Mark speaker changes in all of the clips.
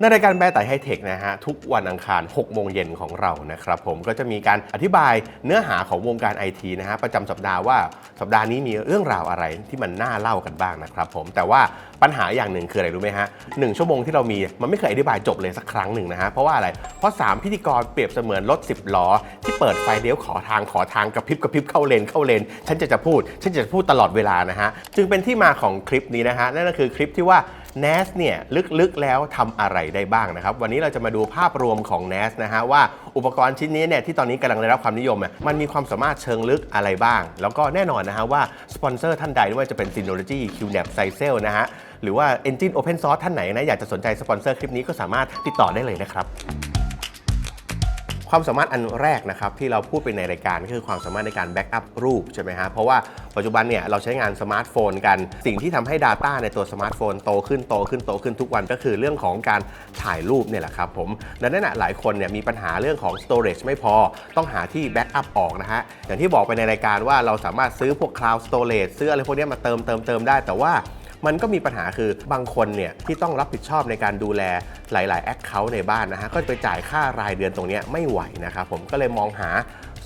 Speaker 1: ในรายการแบร์ไต่ไฮเทคนะฮะทุกวันอังคาร 6 โมงเย็นของเรานะครับผมก็จะมีการอธิบายเนื้อหาของวงการไอทีนะฮะประจำสัปดาห์ว่าสัปดาห์นี้มีเรื่องราวอะไรที่มันน่าเล่ากันบ้างนะครับผมแต่ว่าปัญหาอย่างหนึ่งคืออะไรรู้ไหมฮะหนึ่งชั่วโมงที่เรามีมันไม่เคยอธิบายจบเลยสักครั้งหนึ่งนะฮะเพราะว่าอะไรเพราะ 3 พิธีกรเปรียบเสมือนรถ10ล้อที่เปิดไฟเลี้ยวขอทางขอทางกระพริบกระพริบเข้าเลนเข้าเลนฉันจะจะพูด ฉันจะพูดตลอดเวลานะฮะจึงเป็นที่มาของคลิปนี้นะฮะนั่นก็คือคลิปที่ว่า NAS เนี่ยลึกๆแล้วทำอะไรได้บ้างนะครับ วันนี้เราจะมาดูภาพรวมของ NAS นะฮะว่าอุปกรณ์ชิ้นนี้เนี่ยที่ตอนนี้กำลังได้รับความนิยมอะมันมีความสามารถเชิงลึกอะไรบ้าง แล้วก็แน่นอนนะฮะว่าสปอนเซอร์ท่านใดไม่ว่าจะเป็น Synology QNAP s i c e l นะฮะหรือว่า Engine Open Source ท่านไหนนะอยากจะสนใจสปอนเซอร์คลิปนี้ก็สามารถติดต่อได้เลยนะครับ ความสามารถอันแรกนะครับที่เราพูดไปในรายการก็คือความสามารถในการแบ็กอัพรูปใช่ไหมฮะเพราะว่าปัจจุบันเนี่ยเราใช้งานสมาร์ทโฟนกัน สิ่งที่ทำให้ Data ในตัวสมาร์ทโฟนโตขึ้นโตขึ้นโตขึ้นทุกวันก็คือเรื่องของการถ่ายรูปเนี่ยแหละครับผมดังนั้นนะหลายคนเนี่ยมีปัญหาเรื่องของ storage ไม่พอต้องหาที่แบ็กอัพออกนะฮะอย่างที่บอกไปในรายการว่าเราสามารถซื้อพวก cloud storage ซื้ออะไรพวกนี้มาเติมเติมเติมได้แต่ว่า มันก็มีปัญหาคือบางคนเนี่ยที่ต้องรับผิดชอบในการดูแลหลาย ๆ แอคเคาท์ในบ้านนะฮะก็ไปจ่ายค่ารายเดือนตรงนี้ไม่ไหวนะครับผมก็เลยมองหา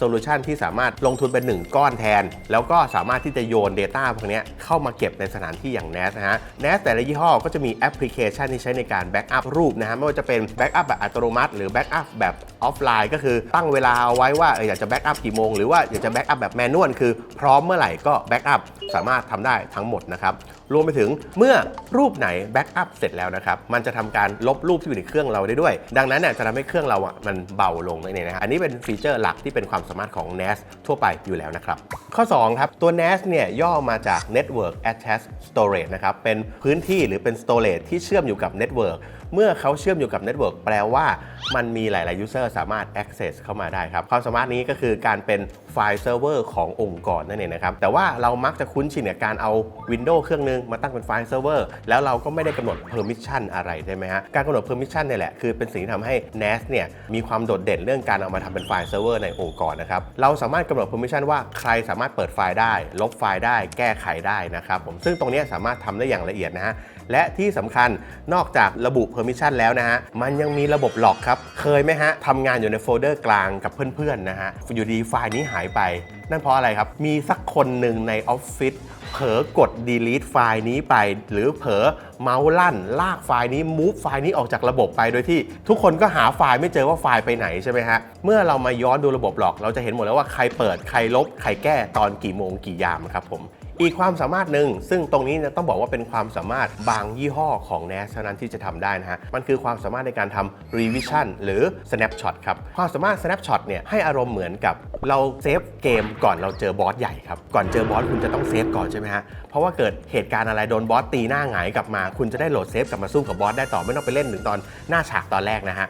Speaker 1: โซลูชันที่สามารถลงทุนเป็นหนึ่งก้อนแทน แล้วก็สามารถที่จะโยน Data พวกนี้เข้ามาเก็บในสถานที่อย่าง NAS นะฮะ NAS แต่ละยี่ห้อก็จะมีแอปพลิเคชันที่ใช้ในการแบ็กอัพรูปนะฮะ ไม่ว่าจะเป็นแบ็กอัพแบบอัตโนมัติ หรือแบ็กอัพแบบออฟไลน์ก็คือตั้งเวลาเอาไว้ว่าอยากจะแบ็กอัพกี่โมง หรือว่าอยากจะแบ็กอัพแบบแมนนวลคือพร้อมเมื่อไหร่ก็แบ็กอัพสามารถทำได้ทั้งหมดนะครับ รวมไปถึงเมื่อรูปไหนแบ็กอัพเสร็จแล้วนะครับ มันจะทำการลบรูปที่อยู่ในเครื่องเราได้ด้วย ดังนั้นเนี่ยจะทำให้เครื่องเราอะมันเบาลงนั่นเองนะฮะอันนี้เป็นฟีเจอร์หลักที่เป็นความสามารถของ NAS ทั่วไปอยู่แล้วนะครับ ข้อ 2 ครับ ตัว NAS เนี่ยย่อมาจาก Network Attached Storage นะครับ เป็นพื้นที่หรือเป็น storage ที่เชื่อมอยู่กับ Network เมื่อเขาเชื่อมอยู่กับ Network แปลว่ามันมีหลาย ๆ User สามารถ access เข้ามาได้ครับ ความสามารถนี้ก็คือการเป็นไฟล์เซิร์ฟเวอร์ขององค์กรนั่นเองนะครับ แต่ว่าเรามักจะคุ้นชินกับการเอา Windows เครื่องนึงมาตั้งเป็นไฟล์เซิร์ฟเวอร์แล้วเราก็ไม่ได้กำหนด permission อะไรใช่ไหมฮะ การกำหนด permission เนี่ยแหละ คือเป็นสิ่งที่ทำให้ NAS เนี่ยมีความโดดเด่นเรื่องการเอามาทำเป็นไฟล์เซิร์ฟเวอร์ในองค์กรนะครับ เราสามารถกำหนด permission ว่าใครสามารถเปิดไฟล์ได้ ลบไฟล์ได้ แก้ไขได้นะครับผม ซึ่งตรงนี้สามารถทำได้อย่างละเอียดนะฮะ และที่สำคัญนอกจากระบุ permission แล้วนะฮะ มันยังมีระบบหลอกครับ เคยไหมฮะทำงานอยู่ในโฟลเดอร์กลางกับเพื่อนๆนะฮะ อยู่ดีไฟล์นี้หายไป นั่นเพราะอะไรครับ มีสักคนหนึ่งในออฟฟิศเผลอกด delete ไฟล์นี้ไป หรือเผลอเมาส์ลั่น ลากไฟล์นี้ move ไฟล์นี้ออกจากระบบไป โดยที่ทุกคนก็หาไฟล์ไม่เจอว่าไฟล์ไปไหนใช่ไหมฮะ เมื่อเรามาย้อนดูระบบหลอก เราจะเห็นหมดแล้วว่าใครเปิด ใครลบ ใครแก้ตอนกี่โมงกี่ยามครับผม อีกความสามารถหนึ่งซึ่งตรงนี้นี่ยต้องบอกว่าเป็นความสามารถบางยี่ห้อของ NAS เท่านั้นที่จะทำได้นะฮะ มันคือความสามารถในการทำ revision หรือ snapshot ครับ ความสามารถ snapshot เนี่ยให้อารมณ์เหมือนกับเราเซฟเกมก่อนเราเจอบอสใหญ่ครับ ก่อนเจอบอสคุณจะต้องเซฟก่อนใช่ไหมฮะ เพราะว่าเกิดเหตุการณ์อะไรโดนบอสตีหน้าหงายกลับมา คุณจะได้โหลดเซฟกลับมาสู้กับบอสได้ต่อไม่ต้องไปเล่นถึงตอนหน้าฉากตอนแรกนะฮะ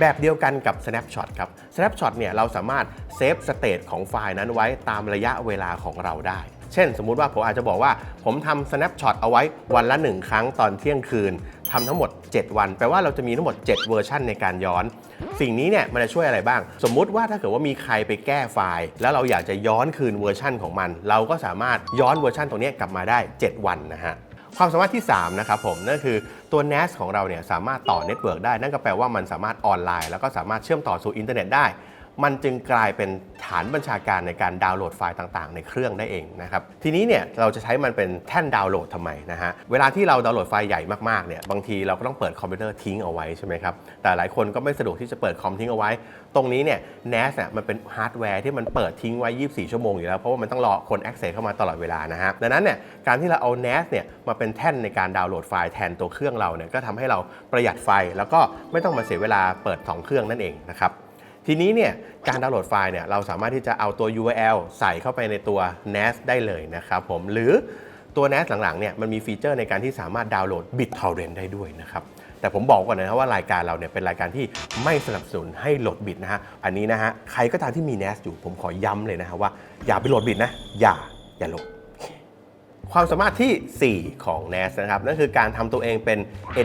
Speaker 1: แบบเดียวกันกับ snapshot ครับ snapshot เนี่ยเราสามารถเซฟสเต e ของไฟล์นั้นไว้ตามระยะเวลาของเราได้ เช่น สมมุติว่าผมอาจจะบอกว่า ผมทำ snapshot เอาไว้วันละ 1 ครั้งตอนเที่ยงคืนทำทั้งหมด 7 วัน แปลว่าเราจะมีทั้งหมด 7 เวอร์ชันในการย้อน สิ่งนี้เนี่ยมันจะช่วยอะไรบ้าง สมมุติว่าถ้าเกิดว่ามีใครไปแก้ไฟล์ แล้วเราอยากจะย้อนคืนเวอร์ชันของมัน เราก็สามารถย้อนเวอร์ชันตรงนี้กลับมาได้ 7 วันนะฮะความสามารถที่ 3 นะครับผม นั่นคือตัว NAS ของเราเนี่ยสามารถต่อเน็ตเวิร์กได้ นั่นก็แปลว่ามันสามารถออนไลน์ แล้วก็สามารถเชื่อมต่อสู่อินเทอร์เน็ตได้ มันจึงกลายเป็นฐานบัญชาการในการดาวน์โหลดไฟล์ต่างๆ ในเครื่องได้เองนะครับ ทีนี้เนี่ยเราจะใช้มันเป็นแท่นดาวน์โหลดทำไมนะฮะ เวลาที่เราดาวน์โหลดไฟล์ใหญ่มากๆ เนี่ย บางทีเราก็ต้องเปิดคอมพิวเตอร์ทิ้งเอาไว้ใช่ไหมครับ แต่หลายคนก็ไม่สะดวกที่จะเปิดคอมทิ้งเอาไว้ ตรงนี้เนี่ย NAS เนี่ยมันเป็นฮาร์ดแวร์ที่มันเปิดทิ้งไว้ 24 ชั่วโมงอยู่แล้ว เพราะว่ามันต้องรอคน access เข้ามาตลอดเวลานะฮะ ดังนั้นเนี่ย การที่เราเอา NAS เนี่ยมาเป็นแท่นในการดาวน์โหลดไฟล์แทนตัวเครื่องเราเนี่ย ก็ทำให้เราประหยัดไฟแล้วก็ไม่ต้องมาเสียเวลาเปิดสองเครื่องนั่นเองนะครับ ทีนี้เนี่ยการดาวน์โหลดไฟล์เนี่ยเราสามารถที่จะเอาตัว URL ใส่เข้าไปในตัว NAS ได้เลยนะครับผมหรือตัว NAS หลังๆเนี่ยมันมีฟีเจอร์ในการที่สามารถดาวน์โหลด BitTorrent ได้ด้วยนะครับแต่ผมบอกก่อนนะครับว่ารายการเราเนี่ยเป็นรายการที่ไม่สนับสนุนให้โหลดบิตนะฮะอันนี้นะฮะใครก็ตามที่มี NAS อยู่ผมขอย้ำเลยนะฮะว่าอย่าไปโหลดบิตนะอย่าอย่าโหลดความสามารถทีสี่4 ของ NAS นะครับนั่นคือการทำตัวเองเป็น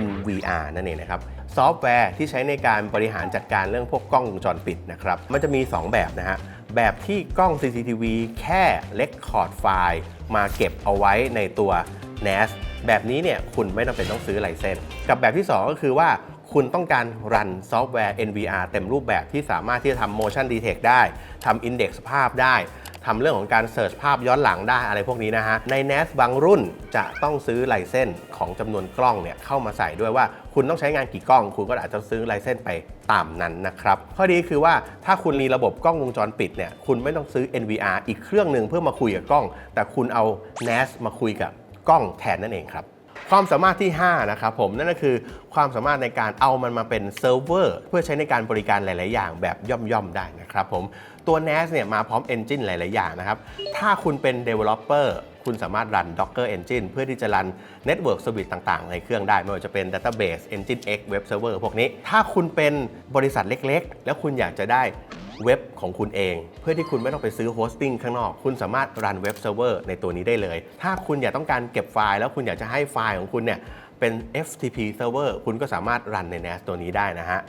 Speaker 1: NVR นั่นเองนะครับ ซอฟต์แวร์ที่ใช้ในการบริหารจัดการเรื่องพวกกล้องวงจรปิดนะครับ มันจะมี 2 แบบนะฮะ แบบที่กล้อง CCTV แค่เลคคอร์ดไฟล์มาเก็บเอาไว้ในตัว NAS แบบนี้เนี่ยคุณไม่จำเป็นต้องซื้อไลเซนส์กับแบบที่ 2 ก็คือว่าคุณต้องการรันซอฟต์แวร์ NVR เต็มรูปแบบที่สามารถที่จะทำ motion detect ได้ทำ index ภาพได้ ทำเรื่องของการเสิร์ชภาพย้อนหลังได้อะไรพวกนี้นะฮะ ใน NAS บางรุ่นจะต้องซื้อไลเซนส์ของจำนวนกล้องเนี่ยเข้ามาใส่ด้วยว่าคุณต้องใช้งานกี่กล้อง คุณก็อาจจะซื้อไลเซนส์ไปตามนั้นนะครับ ข้อดีคือว่าถ้าคุณมีระบบกล้องวงจรปิดเนี่ยคุณไม่ต้องซื้อ NVR อีกเครื่องหนึ่งเพื่อมาคุยกับกล้อง แต่คุณเอา NAS มาคุยกับกล้องแทนนั่นเองครับความสามารถที่ 5 นะครับผม นั่นก็คือความสามารถในการเอามันมาเป็นเซิร์ฟเวอร์ เพื่อใช้ในการบริการหลาย ๆ อย่างแบบย่อม ๆ ได้นะครับผมตัว NAS เนี่ยมาพร้อม Engine หลาย ๆ อย่างนะครับ ถ้าคุณเป็น Developer คุณสามารถรัน Docker Engine เพื่อที่จะรัน Network Service ต่าง ๆ ในเครื่องได้ ไม่ว่าจะเป็น Database Engine X Web Server พวกนี้ ถ้าคุณเป็นบริษัทเล็ก ๆ แล้วคุณอยากจะได้เว็บของคุณเอง เพื่อที่คุณไม่ต้องไปซื้อโฮสติ้งข้างนอก คุณสามารถรันเว็บเซิร์ฟเวอร์ในตัวนี้ได้เลย ถ้าคุณอยากต้องการเก็บไฟล์ แล้วคุณอยากจะให้ไฟล์ของคุณเนี่ยเป็น FTP server คุณก็สามารถรันใน NAS ตัวนี้ได้นะฮะ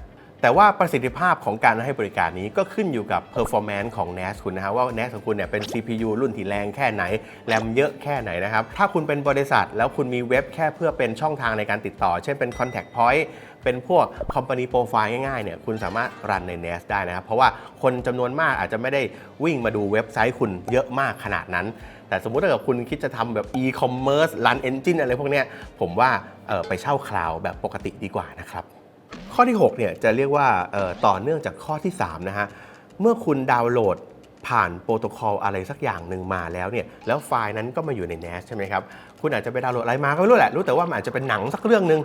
Speaker 1: แต่ว่าประสิทธิภาพของการให้บริการนี้ก็ขึ้นอยู่กับ performance ของ NAS คุณนะฮะว่า NAS ของคุณเนี่ยเป็น CPU รุ่นที่แรงแค่ไหน แรมเยอะแค่ไหนนะครับ ถ้าคุณเป็นบริษัทแล้วคุณมีเว็บแค่เพื่อเป็นช่องทางในการติดต่อ เช่นเป็น contact point เป็นพวก company profile ง่ายๆเนี่ยคุณสามารถรันใน NAS ได้นะครับ เพราะว่าคนจำนวนมากอาจจะไม่ได้วิ่งมาดูเว็บไซต์คุณเยอะมากขนาดนั้น แต่สมมุติถ้าเกิดคุณคิดจะทำแบบ e-commerce run engine อะไรพวกเนี้ยผมว่าออไปเช่าคลาวด์แบบปกติดีกว่านะครับ ข้อที่6เนี่ยจะเรียกว่าต่อเนื่องจากข้อที่3นะฮะเมื่อคุณดาวน์โหลดผ่านโปรโตคอลอะไรสักอย่างหนึ่งมาแล้วเนี่ยแล้วไฟล์นั้นก็มาอยู่ใน NAS ใช่ไหมครับ คุณอาจจะไปดาวน์โหลดอะไรมาก็ไม่รู้แหละ รู้แต่ว่ามันอาจจะเป็นหนังสักเรื่องหนึ่ง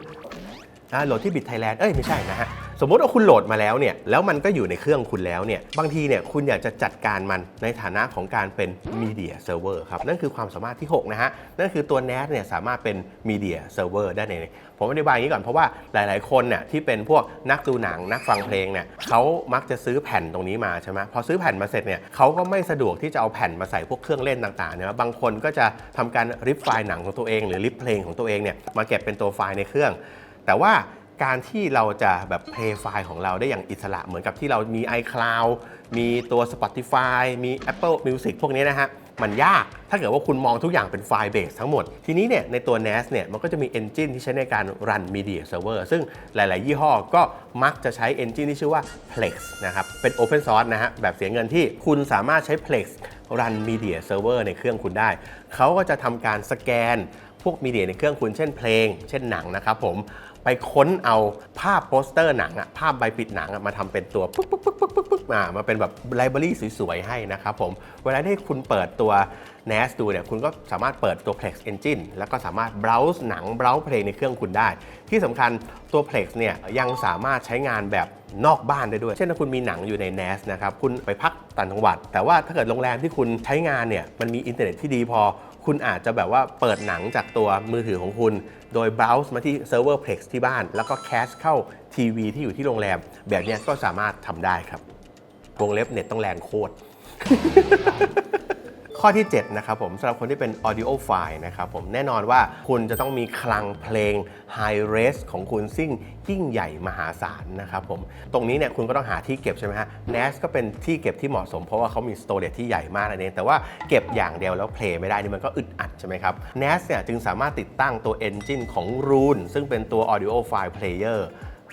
Speaker 1: นะโหลดที่บิตไทยแลนด์เอ้ยไม่ใช่นะฮะ สมมติว่าคุณโหลดมาแล้วเนี่ยแล้วมันก็อยู่ในเครื่องคุณแล้วเนี่ยบางทีเนี่ยคุณอยากจะจัดการมันในฐานะของการเป็น Media Server ครับนั่นคือความสามารถที่ 6 นะฮะ นั่นคือตัว NAS เนี่ยสามารถเป็น Media Server ได้ในผมอธิบายอย่างนี้ก่อนเพราะว่าหลาย ๆ คนเนี่ยที่เป็นพวกนักดูหนังนักฟังเพลงเนี่ยเขามักจะซื้อแผ่นตรงนี้มาใช่ไหมพอซื้อแผ่นมาเสร็จเนี่ยเขาก็ไม่สะดวกที่จะเอาแผ่นมาใส่พวกเครื่องเล่นต่างๆเนี่ยบางคนก็จะทำการริปไฟล์หนังของตัวเอง หรือริปเพลงของตัวเองเนี่ยมาเก็บเป็นตัวไฟล์ในเครื่อง แต่ว่า การที่เราจะแบบเพลย์ไฟล์ของเราได้อย่างอิสระเหมือนกับที่เรามี iCloud มีตัว Spotify มี Apple Music พวกนี้นะฮะ มันยากถ้าเกิดว่าคุณมองทุกอย่างเป็นไฟล์เบสทั้งหมด ทีนี้เนี่ยในตัว NAS เนี่ยมันก็จะมี Engine ที่ใช้ในการรัน Media Server ซึ่งหลาย ๆ ยี่ห้อก็มักจะใช้ Engine ที่ชื่อว่า Plex นะครับเป็น Open Source นะฮะแบบเสียเงินที่คุณสามารถใช้ Plex รัน Media Server ในเครื่องคุณได้ เขาก็จะทำการสแกนพวกมีเดียในเครื่องคุณเช่นเพลง เช่นหนังนะครับผม ไปค้นเอาภาพโปสเตอร์หนังอะภาพใบปิดหนังอะมาทำเป็นตัวปึ๊กปึ๊กปึ๊กปึ๊กปึ๊กปึ๊กมามาเป็นแบบไลบรารีสวยๆให้นะครับผม เวลาที่คุณเปิดตัว NAS ดูเนี่ยคุณก็สามารถเปิดตัว Plex Engine แล้วก็สามารถ browse หนัง browse เพลงในเครื่องคุณได้ ที่สำคัญตัว Plex เนี่ยยังสามารถใช้งานแบบนอกบ้านได้ด้วย เช่นถ้าคุณมีหนังอยู่ใน NAS นะครับ คุณไปพักต่างจังหวัด แต่ว่าถ้าเกิดโรงแรมที่คุณใช้งานเนี่ยมันมีอินเทอร์เน็ตที่ดีพอ คุณอาจจะแบบว่าเปิดหนังจากตัวมือถือของคุณ โดย browse มาที่เซิร์ฟเวอร์ Plex ที่บ้าน แล้วก็แคชเข้าทีวีที่อยู่ที่โรงแรม แบบนี้ก็สามารถทำได้ครับ วงเล็บเน็ตต้องแรงโคตร ข้อที่ 7 นะครับผมสำหรับคนที่เป็น audio file นะครับผมแน่นอนว่าคุณจะต้องมีคลังเพลง high res ของคุณซึ่งยิ่งใหญ่มหาศาลนะครับผมตรงนี้เนี่ยคุณก็ต้องหาที่เก็บใช่ไหมฮะ NAS ก็เป็นที่เก็บที่เหมาะสม เพราะว่าเขามี storage ที่ใหญ่มากนั่นเองแต่ว่าเก็บอย่างเดียวแล้วเพลย์ไม่ได้นี่มันก็อึดอัดใช่ไหมครับ NAS เนี่ยจึงสามารถติดตั้งตัว engine ของ Rune ซึ่งเป็นตัว audio file player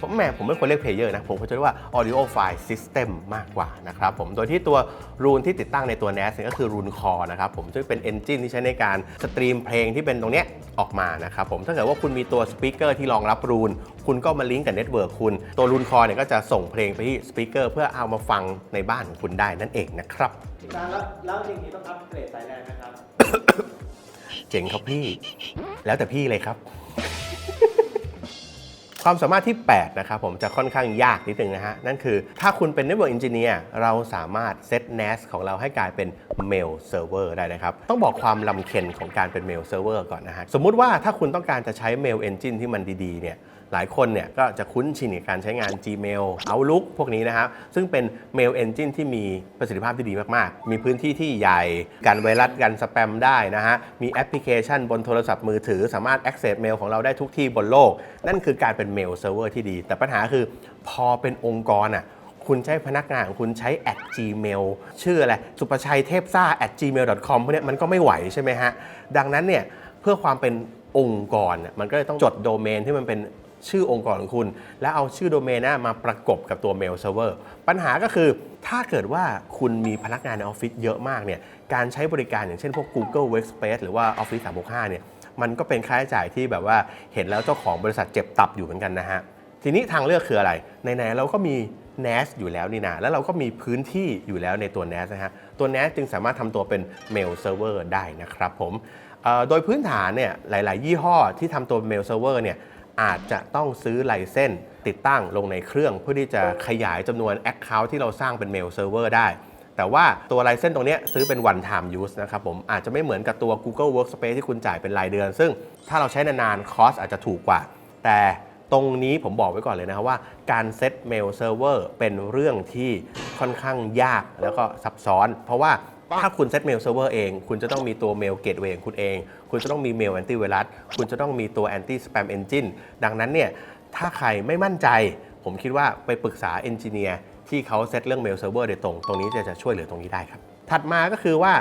Speaker 1: ผมแหม่ผมไม่ควรเรียกเพลเยอร์นะ ผมควรจะเรียกว่า audio file system มากกว่านะครับผมโดยที่ตัวรูนที่ติดตั้งในตัว NAS เนี่ยก็คือรูนคอนะครับผมซึ่งเป็น engine ที่ใช้ในการสตรีมเพลงที่เป็นตรงเนี้ยออกมานะครับผมถ้าเกิดว่าคุณมีตัวสปีกเกอร์ที่รองรับรูน คุณก็มาลิงก์กับเน็ตเวิร์กคุณ ตัวรูนคอเนี่ยก็จะส่งเพลงไปที่สปีกเกอร์เพื่อเอามาฟังในบ้านของคุณได้นั่นเองนะครับ
Speaker 2: พี่ตาแล้วแล้วอย่างนี้ต้องอัปเกรดสายแลนไหมครับ
Speaker 1: เจ๋งครับพี่ แล้วแต่พี่เลยครับ ความสามารถที่ 8 นะครับผมจะค่อนข้างยากนิดนึงนะฮะ นั่นคือถ้าคุณเป็น Network Engineer เราสามารถเซต NAS ของเราให้กลายเป็น Mail Server ได้นะครับ ต้องบอกความลำเค็นของการเป็น Mail Server ก่อนนะฮะ สมมุติว่าถ้าคุณต้องการจะใช้ Mail Engine ที่มันดีๆเนี่ย หลายคนเนี่ยก็จะคุ้นชินกับการใช้งาน Gmail Outlook พวกนี้นะครับ ซึ่งเป็น Mail Engine ที่มีประสิทธิภาพที่ดีมาก ๆ มีพื้นที่ที่ใหญ่กันไวรัสกันสแปมได้นะฮะ มีแอปพลิเคชันบนโทรศัพท์มือถือ สามารถ access mail ของเราได้ทุกที่บนโลก นั่นคือการเป็น Mail Server ที่ดี แต่ปัญหาคือพอเป็นองค์กรอะคุณใช้พนักงานของคุณใช้ at gmail ชื่ออะไร สุประชัยเทพซ่า at gmail com พวกเนี้ยมันก็ไม่ไหวใช่ไหมฮะ ดังนั้นเนี่ยเพื่อความเป็นองค์กรมันก็เลยต้องจดโดเมนที่มันเป็น ชื่อองค์กรของคุณ แล้วเอาชื่อโดเมนนะมาประกบกับตัว Mail Server ปัญหาก็คือถ้าเกิดว่าคุณมีพนักงานในออฟฟิศเยอะมากเนี่ยการใช้บริการอย่างเช่นพวก Google Workspace หรือว่า Office 365เนี่ยมันก็เป็นค่าใช้จ่ายที่แบบว่าเห็นแล้วเจ้าของบริษัทเจ็บตับอยู่เหมือนกันนะฮะทีนี้ทางเลือกคืออะไรไหนๆเราก็มี NAS อยู่แล้วนี่นะแล้วเราก็มีพื้นที่อยู่แล้วในตัว NAS นะฮะตัว NAS จึงสามารถทำตัวเป็น Mail Server ได้นะครับผมโดยพื้นฐานเนี่ยหลาย ๆ ยี่ห้อที่ทำตัว Mail Server เนี่ย อาจจะต้องซื้อไลเซนส์ติดตั้งลงในเครื่อง เพื่อที่จะขยายจำนวน Account ที่เราสร้างเป็น Mail Server ได้ แต่ว่าตัวไลเซนส์ตรงนี้ซื้อเป็น one time use นะครับผมอาจจะไม่เหมือนกับตัว Google Workspace ที่คุณจ่ายเป็นรายเดือน ซึ่งถ้าเราใช้นานๆคอสอาจจะถูกกว่า แต่ตรงนี้ผมบอกไว้ก่อนเลยนะครับว่าการเซตเมลเซิร์ฟเวอร์เป็นเรื่องที่ค่อนข้างยากแล้วก็ซับซ้อน เพราะว่า ถ้าคุณเซตเมลเซิร์ฟเวอร์เอง คุณจะต้องมีตัวเมลเกตเวย์ของคุณเอง คุณจะต้องมีเมลแอนตี้ไวรัส คุณจะต้องมีตัวแอนตี้สแปมเอนจินดังนั้นเนี่ย ถ้าใครไม่มั่นใจ ผมคิดว่าไปปรึกษาเอนจิเนียร์ที่เขาเซตเรื่องเมลเซิร์ฟเวอร์โดยตรง ตรงนี้จะจะช่วยเหลือตรงนี้ได้ครับ ถัดมาก็คือว่า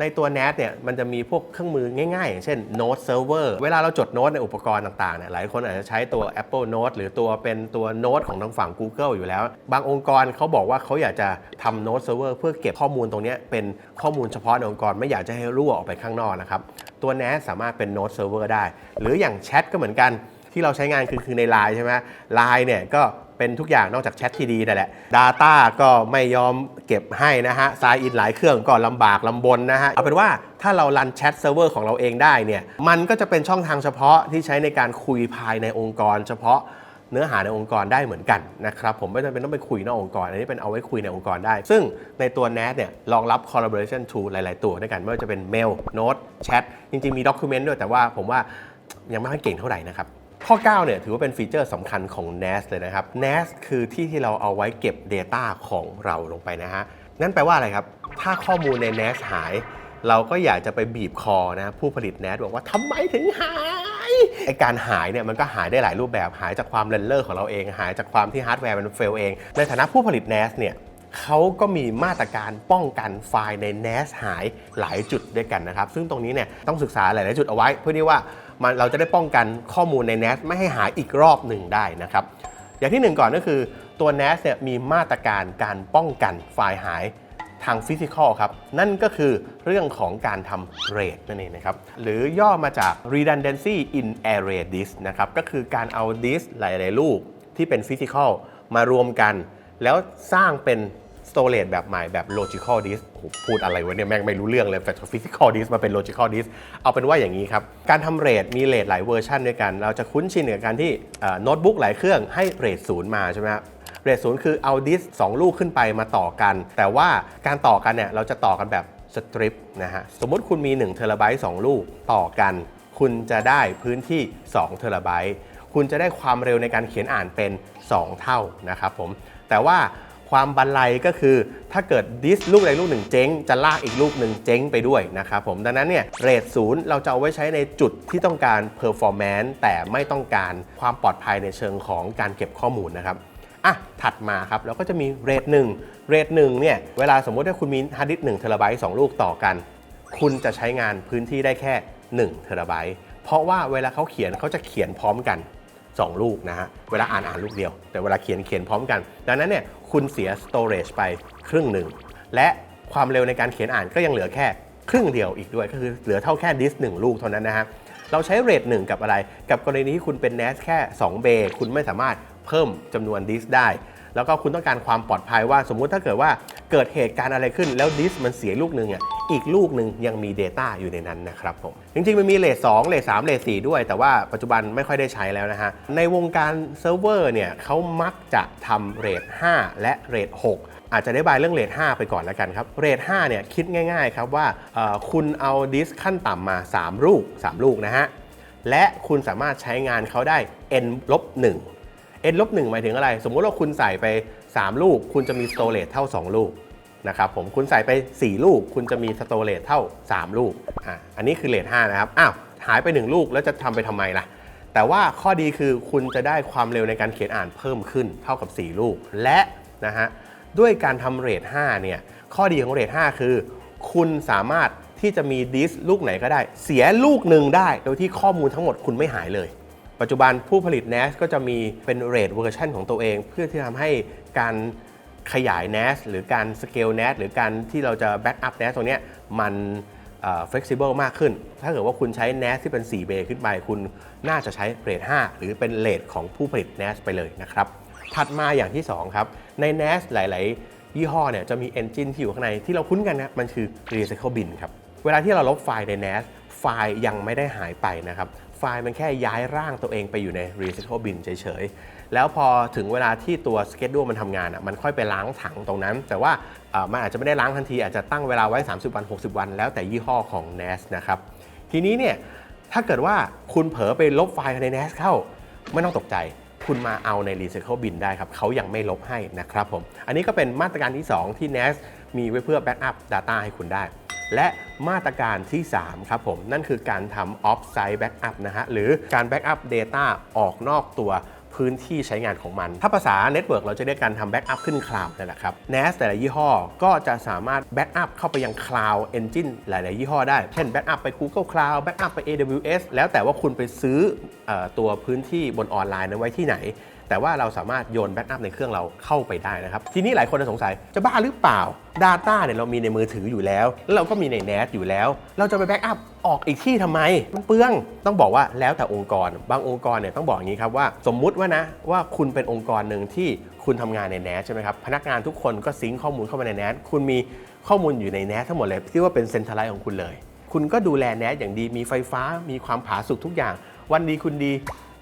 Speaker 1: ในตัว NAS เนี่ยมันจะมีพวกเครื่องมือง่ายๆ อย่างเช่น Note Server เวลาเราจดโน้ตในอุปกรณ์ต่างๆเนี่ยหลายคนอาจจะใช้ตัว Apple Note หรือตัวเป็นตัวโน้ตของทางฝั่ง Google อยู่แล้ว บางองค์กรเขาบอกว่าเขาอยากจะทำ Note Server เพื่อเก็บข้อมูลตรงนี้เป็นข้อมูลเฉพาะในองค์กรไม่อยากจะให้รั่วออกไปข้างนอกนะครับ ตัว NAS สามารถเป็น Note Server ได้ หรืออย่างแชทก็เหมือนกันที่เราใช้งานคือคือใน Line ใช่ไหม Line เนี่ยก็ เป็นทุกอย่างนอกจากแชทที่ดีนั่นแหละ Data ก็ไม่ยอมเก็บให้นะฮะ s ายอินหลายเครื่องก็ลำบากลำบนนะฮะ เอาเป็นว่าถ้าเรารันแชทเซิร์ฟเวอร์ของเราเองได้เนี่ย มันก็จะเป็นช่องทางเฉพาะที่ใช้ในการคุยภายในองค์กร เฉพาะเนื้อหาในองค์กรได้เหมือนกันนะครับผมไม่จำเป็นต้องไปคุยนอกองค์กร อันนี้เป็นเอาไว้คุยในองค์กรได้ ซึ่งในตัว NAT เนี่ยรองรับ collaboration tool หลาย ๆ ตัวด้วยกัน ไม่ว่าจะเป็น mail note chat จริง ๆ มี document ด้วยแต่ว่าผมว่ายังไม่ค่อยเก่งเท่าไหร่นะครับ ข้อ 9 เนี่ยถือว่าเป็นฟีเจอร์สำคัญของ NAS เลยนะครับ NAS คือที่ที่เราเอาไว้เก็บ Data ของเราลงไปนะฮะ นั่นแปลว่าอะไรครับ ถ้าข้อมูลใน NAS หาย เราก็อยากจะไปบีบคอนะผู้ผลิต NAS บอกว่าทำไมถึงหายไอการหายเนี่ยมันก็หายได้หลายรูปแบบหายจากความเรนเลอร์ของเราเอง หายจากความที่ฮาร์ดแวร์มันเฟลเอง ในฐานะผู้ผลิต NAS เนี่ยเขาก็มีมาตรการป้องกันไฟล์ใน NAS หายหลายจุดด้วยกันนะครับ ซึ่งตรงนี้เนี่ยต้องศึกษาหลาย ๆ จุดเอาไว้เพื่อที่ว่า มันเราจะได้ป้องกันข้อมูลใน NAS ไม่ให้หายอีกรอบหนึ่งได้นะครับอย่างที่หนึ่งก่อนก็คือตัว NAS เนี่ยมีมาตรการการป้องกันไฟล์หายทางฟิสิกอลครับ นั่นก็คือเรื่องของการทำ RAID นั่นเองนะครับ หรือย่อมาจาก redundancy in array disk นะครับ ก็คือการเอาดิสหลาย ๆ ลูกที่เป็นฟิสิกอลมารวมกัน แล้วสร้างเป็น storage แบบใหม่แบบ logical disk โอ้โหพูดอะไรวะเนี่ยแม่งไม่รู้เรื่องเลยแต่ physical disk มาเป็น logical disk เอาเป็นว่าอย่างนี้ครับ การทำเรทมีเรทหลายเวอร์ชันด้วยกัน เราจะคุ้นชินกับการที่โน้ตบุ๊กหลายเครื่องให้เรทศูนย์มาใช่ไหมครับเรทศูนย์คือเอาดิสสองลูกขึ้นไปมาต่อกัน แต่ว่าการต่อกันเนี่ยเราจะต่อกันแบบสตริปนะฮะสมมติคุณมี1เทราไบต์2ลูกต่อกัน คุณจะได้พื้นที่2เทราไบต์คุณจะได้ความเร็วในการเขียนอ่านเป็น 2 เท่านะครับผมแต่ว่า ความบันไลก็คือถ้าเกิดดิสลูกใดลูกหนึ่งเจ๊ง จะลากอีกลูกหนึ่งเจ๊งไปด้วยนะครับผมดังนั้นเนี่ยเรทศูนย์เราจะเอาไว้ใช้ในจุดที่ต้องการ performance แต่ไม่ต้องการความปลอดภัยในเชิงของการเก็บข้อมูลนะครับอะถัดมาครับเราก็จะมีเรทหนึ่งเรทหนึ่งเนี่ยเวลาสมมติถ้าคุณมีฮาร์ดดิสก์หนึ่งเทราไบต์สองลูกต่อกัน คุณจะใช้งานพื้นที่ได้แค่1เทราไบต์เพราะว่าเวลาเขาเขียนเขาจะเขียนพร้อมกัน 2 ลูกนะฮะ เวลาอ่านอ่านลูกเดียว แต่เวลาเขียนเขียนพร้อมกัน ดังนั้นเนี่ยคุณเสีย storage ไปครึ่งหนึ่ง และความเร็วในการเขียนอ่านก็ยังเหลือแค่ครึ่งเดียวอีกด้วย ก็คือเหลือเท่าแค่ดิสหนึ่งลูกเท่านั้นนะฮะ เราใช้เรทหนึ่งกับอะไร กับกรณีที่คุณเป็น NAS แค่ 2 เบย์คุณไม่สามารถเพิ่มจำนวนดิสได้ แล้วก็คุณต้องการความปลอดภัยว่า สมมุติถ้าเกิดว่าเกิดเหตุการณ์อะไรขึ้นแล้วดิสก์มันเสียลูกหนึ่งอะอีกลูกหนึ่งยังมี Data อยู่ในนั้นนะครับผมจริงๆ มันมีเลท2เลท3เลท4ด้วย แต่ว่าปัจจุบันไม่ค่อยได้ใช้แล้วนะฮะ ในวงการเซิร์ฟเวอร์เนี่ยเขามักจะทำเรท5และเรท6อาจจะได้บายเรื่องเรท5ไปก่อนแล้วกันครับ เรท5เนี่ยคิดง่ายๆครับว่าคุณเอาดิสก์ขั้นต่ำมา 3 ลูก 3 ลูกนะฮะ และคุณสามารถใช้งานเขาได้ n ลบ1 n ลบ1หมายถึงอะไร สมมุติว่าคุณใส่ไป 3 ลูก คุณจะมี storage เท่า 2 ลูกนะครับผมคุณใส่ไป 4 ลูก คุณจะมี storage เท่า 3 ลูกอะอันนี้คือเรท5นะครับอ้าวหายไป 1 ลูกแล้วจะทำไปทำไมล่ะ แต่ว่าข้อดีคือคุณจะได้ความเร็วในการเขียนอ่านเพิ่มขึ้นเท่ากับ 4 ลูกและนะฮะด้วยการทำเรท5เนี่ยข้อดีของเรท5คือ คุณสามารถที่จะมีดิสลูกไหนก็ได้ เสียลูกหนึ่งได้ โดยที่ข้อมูลทั้งหมดคุณไม่หายเลย ปัจจุบันผู้ผลิต NAS ก็จะมีเป็นเรทเวอร์ชันของตัวเอง เพื่อที่ทำให้การขยาย NAS หรือการสเกล NAS หรือการที่เราจะแบ็กอัพ NAS ตรงนี้มันเอ่อ flexible มากขึ้น ถ้าเกิดว่าคุณใช้ NAS ที่เป็น 4 เบย์ขึ้นไป คุณน่าจะใช้เรท 5 หรือเป็นเรทของผู้ผลิต NAS ไปเลยนะครับ ถัดมาอย่างที่ 2 ครับ ใน NAS หลาย ๆ ยี่ห้อเนี่ยจะมี engine ที่อยู่ข้างในที่เราคุ้นกันนะมันคือ recycle bin ครับ เวลาที่เราลบไฟล์ใน NAS ไฟล์ยังไม่ได้หายไปนะครับ ไฟล์มันแค่ย้ายร่างตัวเองไปอยู่ใน recycle bin เฉยๆ แล้วพอถึงเวลาที่ตัว schedule มันทำงานอะมันค่อยไปล้างถังตรงนั้น แต่ว่ามันอาจจะไม่ได้ล้างทันที อาจจะตั้งเวลาไว้ 30 วัน 60 วัน แล้วแต่ยี่ห้อของ NAS นะครับ ทีนี้เนี่ยถ้าเกิดว่าคุณเผลอไปลบไฟล์ใน NAS เข้าไม่ต้องตกใจคุณมาเอาใน Recycle Bin ได้ครับ เขายังไม่ลบให้นะครับผม อันนี้ก็เป็นมาตรการที่ 2 ที่ NAS มีไว้เพื่อ Backup Data ให้คุณได้ และมาตรการที่ 3 ครับผม นั่นคือการทำ Off-Site Backup นะฮะ หรือการ Backup Data ออกนอกตัวพื้นที่ใช้งานของมัน ถ้าภาษา Network เราจะเรียกการทำ Backup ขึ้นคลาวด์นั่นแหละครับ NAS แต่ละยี่ห้อก็จะสามารถ Backup เข้าไปยัง Cloud Engine หลาย ๆ ยี่ห้อได้ เช่น Backup ไป Google Cloud Backup ไป AWS แล้วแต่ว่าคุณไปซื้อออตัวพื้นที่บนออนไลน์นั้นไว้ที่ไหน แต่ว่าเราสามารถโยนแบ็กอัพในเครื่องเราเข้าไปได้นะครับ ทีนี้หลายคนจะสงสัยจะบ้าหรือเปล่า Data เนี่ยเรามีในมือถืออยู่แล้ว แล้วเราก็มีใน NAS อยู่แล้ว เราจะไปแบ็กอัพออกอีกที่ทำไม มันเปลืองต้องบอกว่าแล้วแต่องค์กร บางองค์กรเนี่ยต้องบอกอย่างนี้ครับว่า สมมุติว่านะว่าคุณเป็นองค์กรหนึ่งที่คุณทำงานใน NAS ใช่ไหมครับพนักงานทุกคนก็ซิงข้อมูลเข้ามาใน NAS คุณมีข้อมูลอยู่ใน NAS ทั้งหมดเลยที่ว่าเป็นเซ็นทรัลไลซ์ของคุณเลย คุณก็ดูแล NAS อย่างดีมีไฟฟ้ามีความผาสุกทุกอย่าง วันดีคุณดี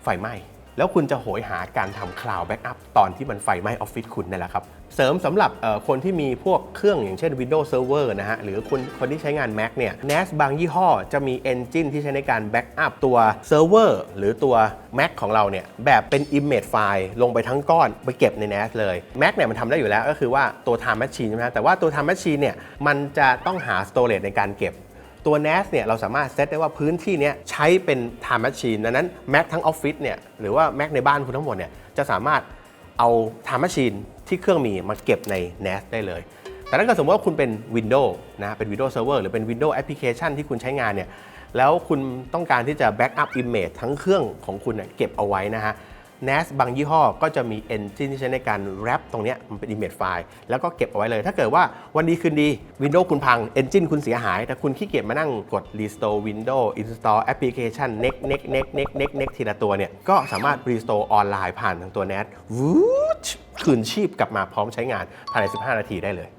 Speaker 1: ไฟไหม้ แล้วคุณจะโหยหาการทำคลาวด์แบ็กอัพตอนที่มันไฟไหม้ออฟฟิศคุณนั่แหละครับ เสริมสำหรับคนที่มีพวกเครื่องอย่างเช่น Windows Server นะฮะ หรือคนคนที่ใช้งาน Mac เนี่ย NAS บางยี่ห้อจะมี Engine ที่ใช้ในการแบ็กอัพตัวเซิร์ฟเวอร์หรือตัว Mac ของเราเนี่ย แบบเป็น Image ไฟล์ลงไปทั้งก้อนไปเก็บใน NAS เลย Mac เนี่ยมันทำได้อยู่แล้วก็คือว่าตัว Time Machine ใช่ไหมแต่ว่าตัว Time Machine เนี่ยมันจะต้องหา storage ในการเก็บ ตัว NAS เนี่ยเราสามารถเซตได้ว่าพื้นที่นี้ใช้เป็น Time Machine ดังนั้น Mac ทั้งออฟฟิศเนี่ยหรือว่า Mac ในบ้านคุณทั้งหมดเนี่ยจะสามารถเอา Time Machine ที่เครื่องมีมาเก็บใน NAS ได้เลย แต่ถ้าเกิดสมมติว่าคุณเป็น Windows นะเป็น Windows Server หรือเป็น Windows Application ที่คุณใช้งานเนี่ยแล้วคุณต้องการที่จะ Backup Image ทั้งเครื่องของคุณเนี่ยเก็บเอาไว้นะฮะ NAS บางยี่ห้อก็จะมี engine ที่ใช้ในการ wrap ตรงนี้มันเป็น image file แล้วก็เก็บเอาไว้เลย ถ้าเกิดว่าวันดีคืนดี Windows คุณพัง engine คุณเสียหาย แต่คุณขี้เกียจมานั่งกด restore Windows install application next next next next next next ทีละตัวเนี่ย ก็สามารถ restore ออนไลน์ผ่านทางตัว NAS วูดคืนชีพกลับมาพร้อมใช้งานภายใน 15 นาทีได้เลย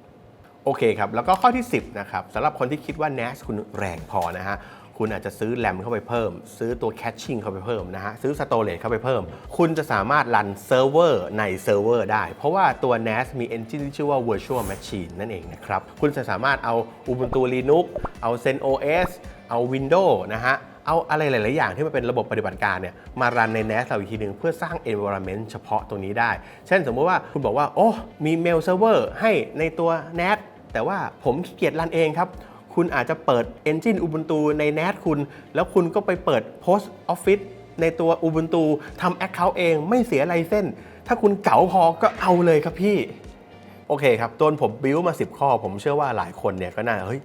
Speaker 1: โอเคครับ แล้วก็ข้อที่ 10 นะครับสำหรับคนที่คิดว่า NAS คุณแรงพอนะฮะ คุณอาจจะซื้อแรมเข้าไปเพิ่ม ซื้อตัว Caching เข้าไปเพิ่มนะฮะ ซื้อ Storage เข้าไปเพิ่ม คุณจะสามารถรันเซิร์ฟเวอร์ในเซิร์ฟเวอร์ได้ เพราะว่าตัว NAS มี engine ที่ชื่อว่า Virtual Machine นั่นเองนะครับ คุณจะสามารถเอา Ubuntu Linux เอา ZenOS เอา Windows นะฮะเอาอะไรหลาย ๆ อย่างที่มันเป็นระบบปฏิบัติการเนี่ยมารันใน NAS เราอีกทีหนึ่งเพื่อสร้าง environment เฉพาะตรงนี้ได้ เช่นสมมติว่าคุณบอกว่า โอ้ มี mail server ให้ในตัว NAS แต่ว่าผมขี้เกียจรันเองครับ คุณอาจจะเปิด Engine Ubuntu ใน NAS คุณ แล้วคุณก็ไปเปิด Post Office ในตัว Ubuntu ทำ Account เองไม่เสียไลเส้น ถ้าคุณเก๋าพอก็เอาเลยครับพี่ โอเคครับต้นผมบิ้วมา 10 ข้อ ผมเชื่อว่าหลายคนเนี่ยก็น่าเฮ้ย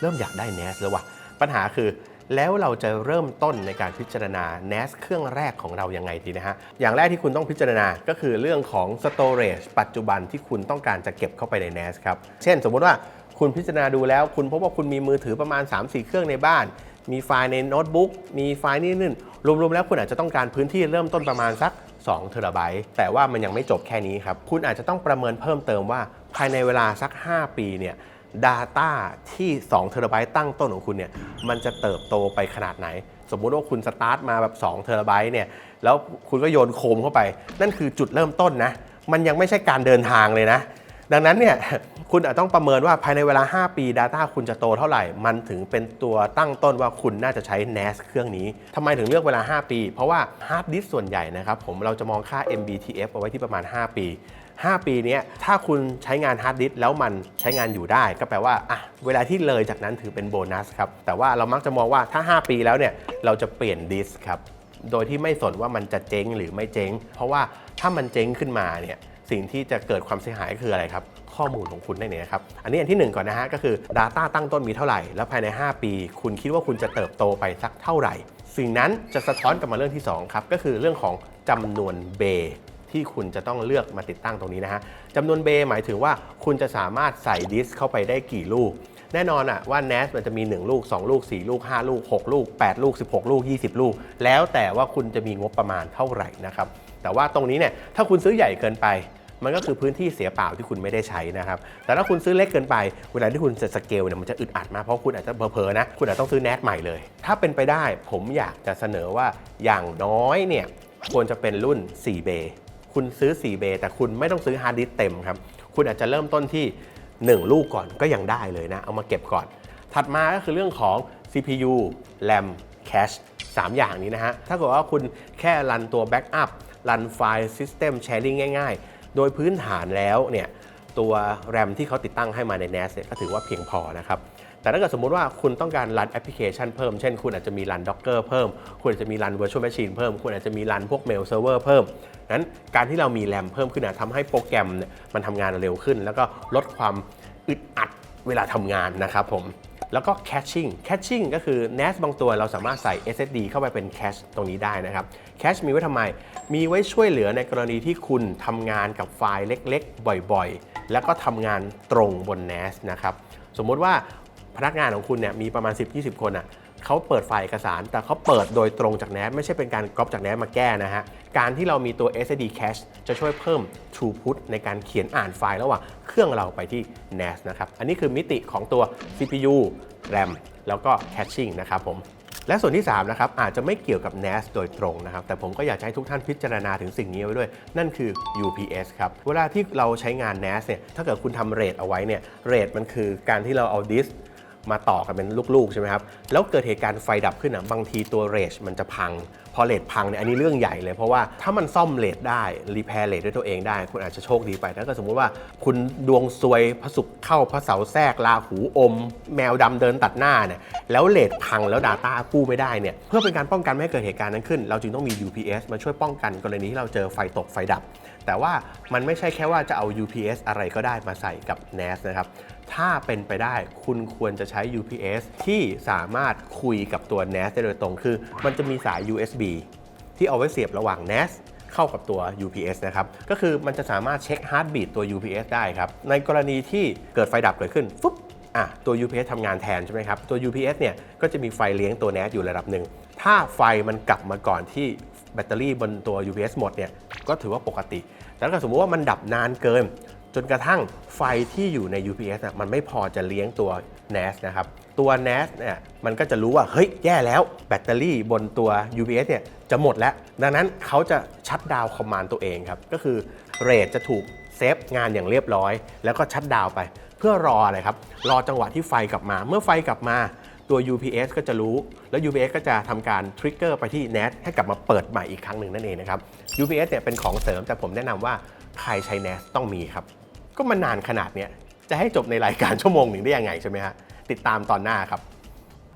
Speaker 1: เริ่มอยากได้ NAS แล้ววะปัญหาคือแล้วเราจะเริ่มต้นในการพิจารณา NAS เครื่องแรกของเรายังไงดีนะฮะ อย่างแรกที่คุณต้องพิจารณาก็คือเรื่องของ storage ปัจจุบันที่คุณต้องการจะเก็บเข้าไปใน NAS ครับ เช่นสมมติว่า คุณพิจารณาดูแล้ว คุณพบว่าคุณมีมือถือประมาณ 3-4 เครื่องในบ้าน มีไฟล์ในโน้ตบุ๊กมีไฟล์นี่นู่นรวมๆแล้วคุณอาจจะต้องการพื้นที่เริ่มต้นประมาณสัก2เทราไบต์แต่ว่ามันยังไม่จบแค่นี้ครับ คุณอาจจะต้องประเมินเพิ่มเติมว่าภายในเวลาสัก 5 ปีเนี่ย Data ที่2เทราไบต์ตั้งต้นของคุณเนี่ย มันจะเติบโตไปขนาดไหน สมมุติว่าคุณสตาร์ทมาแบบ2เทราไบต์เนี่ย แล้วคุณก็โยนโคมเข้าไป นั่นคือจุดเริ่มต้นนะ มันยังไม่ใช่การเดินทางเลยนะ ดังนั้นเนี่ย คุณอาจต้องประเมินว่าภายในเวลา 5 ปี Data คุณจะโตเท่าไหร่ มันถึงเป็นตัวตั้งต้นว่าคุณน่าจะใช้ NAS เครื่องนี้ทำไมถึงเลือกเวลา 5 ปี เพราะว่าฮาร์ดดิสส่วนใหญ่นะครับผมเราจะมองค่า MBTF เอาไว้ที่ประมาณ 5 ปี 5 ปีนี้ถ้าคุณใช้งานฮาร์ดดิสแล้วมันใช้งานอยู่ได้ ก็แปลว่าอะเวลาที่เลยจากนั้นถือเป็นโบนัสครับแต่ว่าเรามักจะมองว่าถ้า 5 ปีแล้วเนี่ยเราจะเปลี่ยนดิสครับโดยที่ไม่สนว่ามันจะเจ๊งหรือไม่เจ๊ง เพราะว่าถ้ามันเจ๊งขึ้นมาเนี่ย สิ่งที่จะเกิดความเสียหายก็คืออะไรครับ ข้อมูลของคุณนั่นเองนครับ อันนี้อันทีหนึ่1 ก่อนนะฮะก็คือ Data ตั้งต้นมีเท่าไหร่ แล้วภายใน 5 ปี คุณคิดว่าคุณจะเติบโตไปสักเท่าไหร่ สิ่งนั้นจะสะท้อนกลับมาเรื่องที่2ครับก็คือเรื่องของจำนวนเบย์ที่คุณจะต้องเลือกมาติดตั้งตรงนี้นะฮะจำนวนเบย์หมายถึงว่าคุณจะสามารถใส่ดิสเข้าไปได้กี่ลูก แน่นอนอะว่า NAS มันจะมี 1 ลูก 2 ลูก 4 ลูก 5 ลูก 6 ลูก 8 ลูก 16 ลูก 20 ลูก แล้วแต่ว่าคุณจะมีงบประมาณเท่าไหร่นะครับ แต่ว่าตรงนี้เนี่ยถ้าคุณซื้อใหญ่เกินไป มันก็คือพื้นที่เสียเปล่าที่คุณไม่ได้ใช้นะครับ แต่ถ้าคุณซื้อเล็กเกินไป เวลาที่คุณจะสเกลเนี่ยมันจะอึดอัดมากเพราะคุณอาจจะเผลอๆนะ คุณอาจจะต้องซื้อแนทใหม่เลย ถ้าเป็นไปได้ผมอยากจะเสนอว่าอย่างน้อยเนี่ยควรจะเป็นรุ่น 4 เบย์คุณซื้อ 4 เบย์แต่คุณไม่ต้องซื้อฮาร์ดดิสก์เต็มครับ คุณอาจจะเริ่มต้นที่ 1 ลูกก่อนก็ยังได้เลยนะ เอามาเก็บก่อน ถัดมาก็คือเรื่องของ CPU RAM Cache 3 อย่างนี้นะฮะ ถ้าเกิดว่าคุณแค่รันตัว Backup รันไฟล์ System Sharing ง่ายๆ โดยพื้นฐานแล้วเนี่ยตัว RAM ที่เขาติดตั้งให้มาใน NAS เนี่ยก็ถือว่าเพียงพอนะครับแต่ถ้าเกิดสมมุติว่าคุณต้องการรันแอปพลิเคชันเพิ่ม เช่นคุณอาจจะมีรัน Docker เพิ่ม คุณอาจจะมีรัน Virtual Machine เพิ่ม คุณอาจจะมีรันพวก Mail Server เพิ่ม นั้นการที่เรามี RAM เพิ่มขึ้นนะทำให้โปรแกรมเนี่ยมันทำงานเร็วขึ้น แล้วก็ลดความอึดอัดเวลาทำงานนะครับผม แล้วก็ caching caching ก็คือ NAS บางตัวเราสามารถใส่ SSD เข้าไปเป็น cache ตรงนี้ได้นะครับ cache มีไว้ทำไม มีไว้ช่วยเหลือในกรณีที่คุณทำงานกับไฟล์เล็กๆ บ่อยๆ แล้วก็ทำงานตรงบน NAS นะครับ สมมติว่าพนักงานของคุณเนี่ยมีประมาณ 10-20 คนอะ เขาเปิดไฟล์เอกสาร แต่เขาเปิดโดยตรงจาก NAS ไม่ใช่เป็นการก๊อปจาก NAS มาแก้นะฮะ การที่เรามีตัว SSD cache จะช่วยเพิ่ม throughput ในการเขียนอ่านไฟล์ระหว่างเครื่องเราไปที่ NAS นะครับ อันนี้คือมิติของตัว CPU RAM แล้วก็ caching นะครับผมและส่วนที่ 3 นะครับ อาจจะไม่เกี่ยวกับ NAS โดยตรงนะครับ แต่ผมก็อยากให้ทุกท่านพิจารณาถึงสิ่งนี้ไว้ด้วย นั่นคือ UPS ครับ เวลาที่เราใช้งาน NAS เนี่ยถ้าเกิดคุณทำเรทเอาไว้เนี่ยเรทมันคือการที่เราเอาดิส มาต่อกันเป็นลูกๆใช่ไหมครับ แล้วเกิดเหตุการณ์ไฟดับขึ้นอะบางทีตัวเรทมันจะพัง พอเรทพังเนี่ยอันนี้เรื่องใหญ่เลย เพราะว่าถ้ามันซ่อมเรทได้รีแพร์เรทด้วยตัวเองได้ คุณอาจจะโชคดีไปถ้าเกิดสมมุติว่าคุณดวงซวยพระศุกร์เข้าพระเสาร์แทรกลาหูอม แมวดำเดินตัดหน้าเนี่ยแล้วเรทพังแล้ว Data กู้ไม่ได้เนี่ยเพื่อเป็นการป้องกันไม่ให้เกิดเหตุการณ์นั้นขึ้น เราจึงต้องมี UPS มาช่วยป้องกันกรณีที่เราเจอไฟตกไฟดับ แต่ว่ามันไม่ใช่แค่ว่าจะเอา UPS อะไรก็ได้มาใส่กับ NAS นะครับ ถ้าเป็นไปได้คุณควรจะใช้ UPS ที่สามารถคุยกับตัว NAS ได้โดยตรง คือ มันจะมีสาย USB ที่เอาไว้เสียบระหว่าง NAS เข้ากับตัว UPS นะครับ ก็คือมันจะสามารถเช็ค Heartbeat ตัว UPS ได้ครับ ในกรณีที่เกิดไฟดับเกิดขึ้นฟุ๊บอะตัว UPS ทำงานแทนใช่ไหมครับ ตัว UPS เนี่ยก็จะมีไฟเลี้ยงตัว NAS อยู่ระดับหนึ่ง ถ้าไฟมันกลับมาก่อนที่แบตเตอรี่บนตัว UPS หมดเนี่ยก็ถือว่าปกติ แต่ถ้าสมมติว่ามันดับนานเกิน จนกระทั่งไฟที่อยู่ใน UPS อะมันไม่พอจะเลี้ยงตัว NAS นะครับ ตัว NAS เนี่ยมันก็จะรู้ว่า เฮ้ย แย่แล้วแบตเตอรี่บนตัว UPS เนี่ยจะหมดแล้ว ดังนั้นเขาจะชัดดาวคอมมานด์ตัวเองครับ ก็คือเรทจะถูกเซฟงานอย่างเรียบร้อย แล้วก็ชัดดาวไป เพื่อรออะไรครับ รอจังหวะที่ไฟกลับมา เมื่อไฟกลับมาตัว UPS ก็จะรู้ แล้ว UPS ก็จะทำการทริกเกอร์ไปที่ NAS ให้กลับมาเปิดใหม่อีกครั้งหนึ่งนั่นเองนะครับ UPS เนี่ยเป็นของเสริมแต่ผมแนะนำว่าใครใช้ NAS ต้องมีครับ ก็มันนานขนาดเนี้ยจะให้จบในรายการชั่วโมงหนึ่งได้ยังไงใช่ไหมฮะติดตามตอนหน้าครับ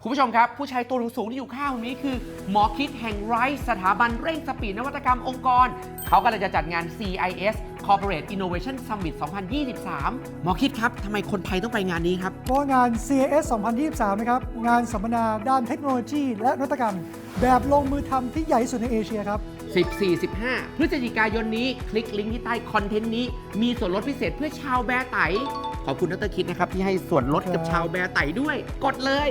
Speaker 3: คุณผู้ชมครับ ผู้ชายตัวสูงๆที่อยู่ข้างนี้คือ หมอคิดแห่งไรสถาบันเร่งสปีดนวัตกรรมองค์กร เขากำลังจะจัดงาน CIS Corporate Innovation Summit 2023 หมอคิดครับทำไมคนไทยต้องไปงานนี้ครับ
Speaker 4: เพราะงาน CAS 2023 นะครับ งานสัมมนาด้านเทคโนโลยีและนวัตกรรม แบบลงมือทำที่ใหญ่ที่สุดในเอเชียครับ
Speaker 3: 14-15 พฤศจิกายนนี้คลิกลิงก์ที่ใต้คอนเทนต์นี้ มีส่วนลดพิเศษเพื่อชาวแบร์ไต ขอบคุณดรคิดนะครับ ที่ให้ส่วนลดกับชาวแบร์ไตด้วย กดเลย